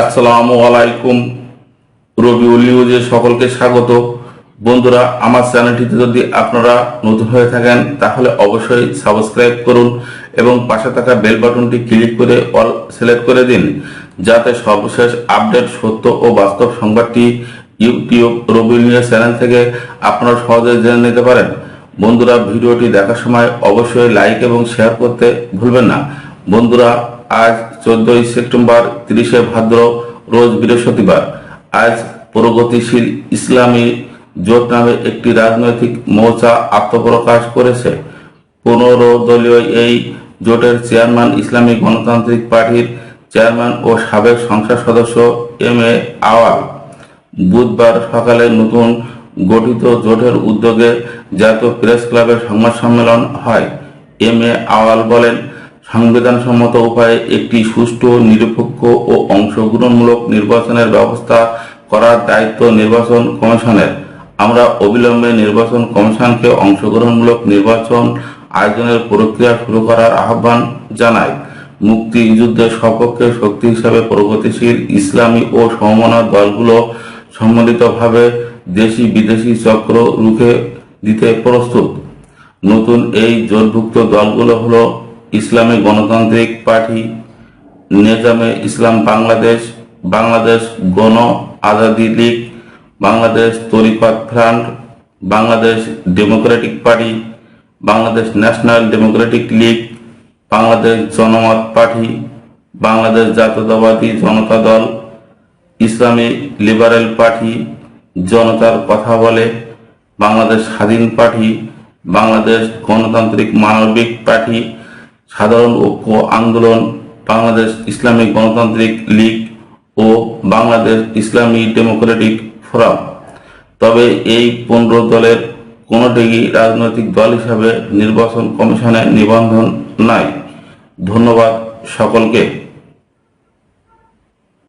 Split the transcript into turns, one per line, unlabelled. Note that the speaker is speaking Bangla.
আসসালামু আলাইকুম। রবিউল নিউজে সকলকে স্বাগত। বন্ধুরা, আমার চ্যানেলটিতে যদি আপনারা নতুন হয়ে থাকেন, তাহলে অবশ্যই সাবস্ক্রাইব করুন এবং পাশে থাকা বেল বাটনটি ক্লিক করে অল সিলেক্ট করে দিন, যাতে সর্বশেষ আপডেট, সত্য ও বাস্তব সংবাদটি ইউটিউব রবিউল নিউজ চ্যানেল থেকে আপনারা সহজে জেনে নিতে পারেন। বন্ধুরা, ভিডিওটি দেখার সময় অবশ্যই লাইক এবং শেয়ার করতে ভুলবেন না। বন্ধুরা, আজ চোদ্দই সেপ্টেম্বর তিরিশে ভাদ্র রোজ বৃহস্পতিবার। আজ প্রগতিশীল ইসলামী জোট নামে একটি রাজনৈতিক মৌচা আত্মপ্রকাশ করেছে। পনেরো দলীয় এই জোটের চেয়ারম্যান ইসলামী গণতান্ত্রিক পার্টির চেয়ারম্যান ও সাবেক সংসদ সদস্য এম এ আওয়াল। বুধবার সকালে নতুন গঠিত জোটের উদ্যোগে জাতীয় প্রেস ক্লাবের সংবাদ সম্মেলন হয়। এম এ আওয়াল বলেন সংবিধানসম্মত উপায়ে একটি সুষ্ঠু, নিরপেক্ষ ও অংশগ্রহণমূলক নির্বাচনের ব্যবস্থা করার দায়িত্ব নির্বাচন কমিশনের। আমরা অবিলম্বে নির্বাচন কমিশনকে অংশগ্রহণমূলক নির্বাচন আয়োজনের প্রক্রিয়া শুরু করার আহ্বান জানাই। মুক্তিযুদ্ধের সপক্ষে শক্তি হিসাবে প্রগতিশীল ইসলামী ও সমমনা দলগুলো সম্মিলিতভাবে দেশি বিদেশি চক্র রুখে দিতে প্রস্তুত। নতুন এই জোটভুক্ত দলগুলো হলো ইসলামী গণতান্ত্রিক পার্টি, নেজামে ইসলাম বাংলাদেশ বাংলাদেশ গণ আজাদি লীগ, বাংলাদেশ তরিকত front, Bangladesh democratic party, Bangladesh national democratic league, Bangladesh জনমত পার্টি, বাংলাদেশ জাতীয়তাবাদী জনতা দল, ইসলামী লিবারেল পার্টি, জনতার কথা বলে, বাংলাদেশ স্বাধীন পার্টি, বাংলাদেশ গণতান্ত্রিক মানবিক পার্টি সাধারণ ঐক্য, আন্দোলন, বাংলাদেশ ইসলামিক গণতান্ত্রিক লীগ ও বাংলাদেশ ইসলামী ডেমোক্রেটিক ফোরাম। তবে এই পনেরো দলের কোনোটিই রাজনৈতিক দল হিসাবে নির্বাচন কমিশনে নিবন্ধন নাই। ধন্যবাদ সকলকে।